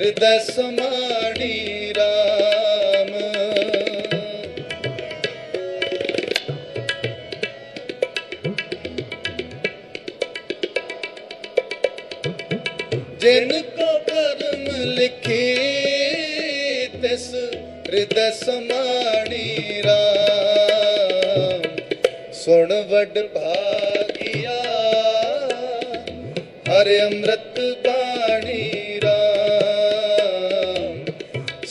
ਹਿਰਦੈ ਸਮਾਣੀ ਰਾਮ। ਜਿਨ ਕੋ ਕਰਮ ਲਿਖੇ, ਤਿਸ ਹਿਰਦੈ ਸਮਾਣੀ ਰਾਮ। ਸੁਣ ਵੱਡ ਭਾਗਿਆ, ਹਰ ਅੰਮ੍ਰਿਤ ਬਾਣੀ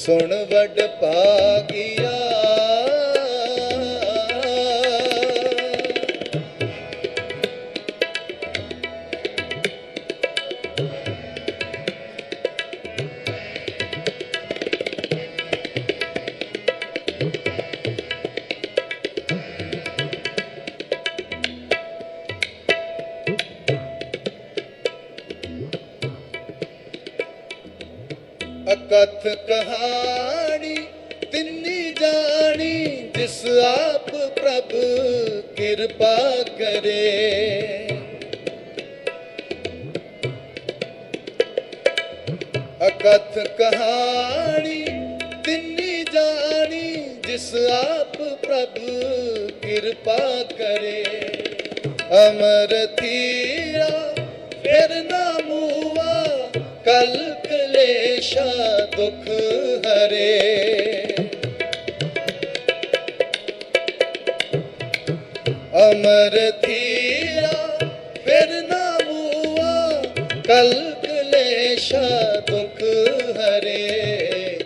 ਸੁਣ ਵਡ ਭਾਗਿਆ ਅਕਥ ਕਹਾਣੀ, ਤਿੰਨੀ ਜਾਣੀ, ਜਿਸ ਆਪ ਪ੍ਰਭ ਕਿਰਪਾ ਕਰੇ। ਅਕਥ ਕਹਾਣੀ, ਤਿੰਨੀ ਜਾਣੀ, ਜਿਸ ਆਪ ਪ੍ਰਭ ਕਿਰਪਾ ਕਰੇ। ਅਮਰ ਕਲ ਕਲੇਸ਼ਾ ਦੁਖ ਹਰੇ। ਅਮਰ ਥੀਰਾ ਫਿਰ ਨਾ ਮੂਆ ਕਲ ਕਲੇਸ਼ਾ ਦੁਖ ਹਰੇ।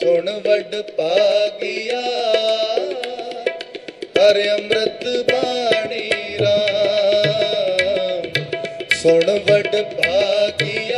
ਸੁਣ ਵਡ ਪਾਗਿਆ ਹਰ ਅੰਮ੍ਰਿਤ ਬਾਣੀ ਰਾਮ। ਸੁਣ ਵਡ ਭਾਗਿਆ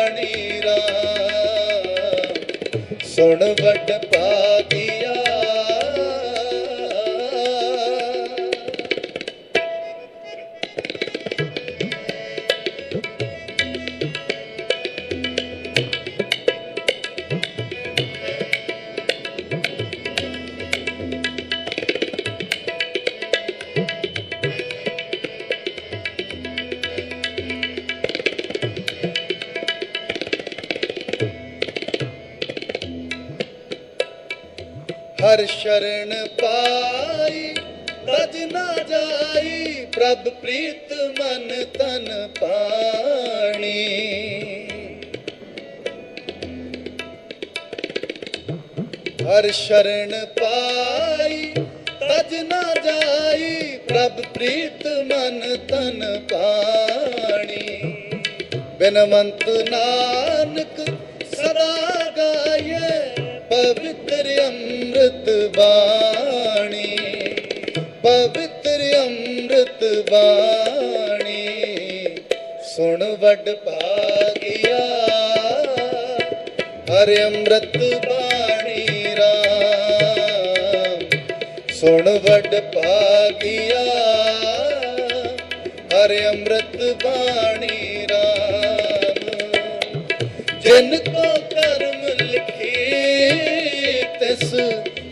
ਸੁਣ ਹਰ ਸ਼ਰਨ ਪਾਈ, ਤਜ ਨਾ ਜਾਈ, ਪ੍ਰਭ ਪ੍ਰੀਤ ਮਨ ਤਨ ਪਾਣੀ। ਹਰ ਸ਼ਰਨ ਪਾਈ, ਤਜ ਨਾ ਜਾਈ, ਪ੍ਰਭ ਪ੍ਰੀਤ ਮਨ ਤਨ ਪਾਣੀ। ਬਿਨਵੰਤ ਨਾਨਕ ਸਦਾ ਗਾਏ ਪਵਿੱਤਰ ਅੰਮ੍ਰਿਤ ਬਾਣੀ, ਪਵਿੱਤਰ ਅੰਮ੍ਰਿਤ ਬਾਣੀ, ਸੁਣ ਵਡ ਭਾਗਿਆ, ਹਰ ਅੰਮ੍ਰਿਤ ਬਾਣੀ ਰਾਮ, ਸੁਣ ਵਡ ਭਾਗਿਆ, ਹਰ ਅੰਮ੍ਰਿਤ ਬਾਣੀ ਰਾਮ, ਜਿਨ ਕੋ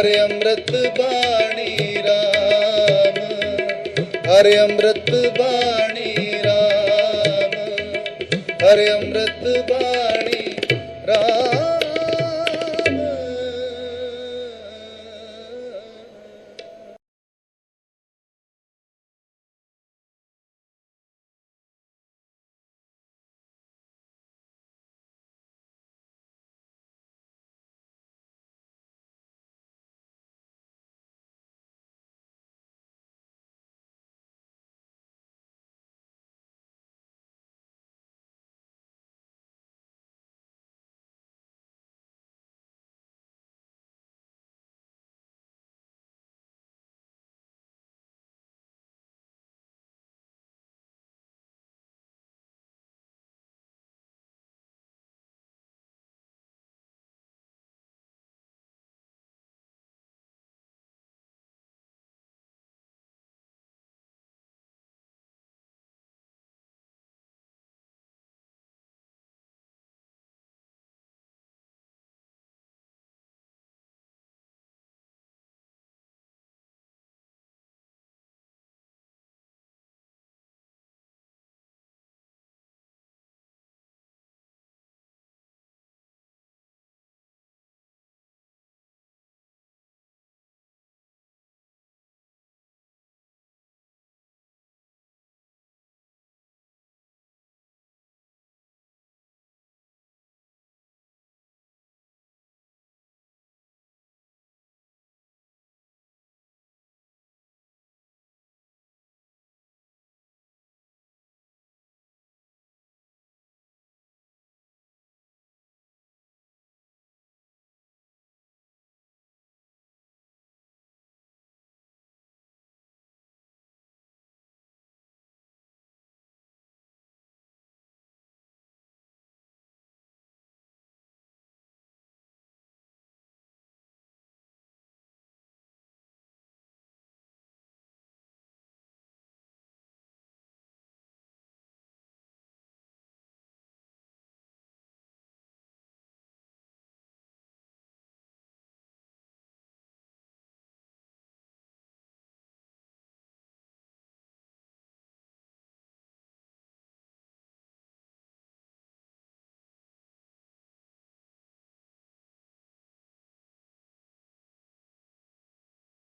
ਹਰਿ ਅੰਮ੍ਰਿਤ ਬਾਣੀ ਰਾਮ ਹਰਿ ਅੰਮ੍ਰਿਤ ਬਾਣੀ ਰਾਮ ਹਰਿ ਅੰਮ੍ਰਿਤ ਬਾਣੀ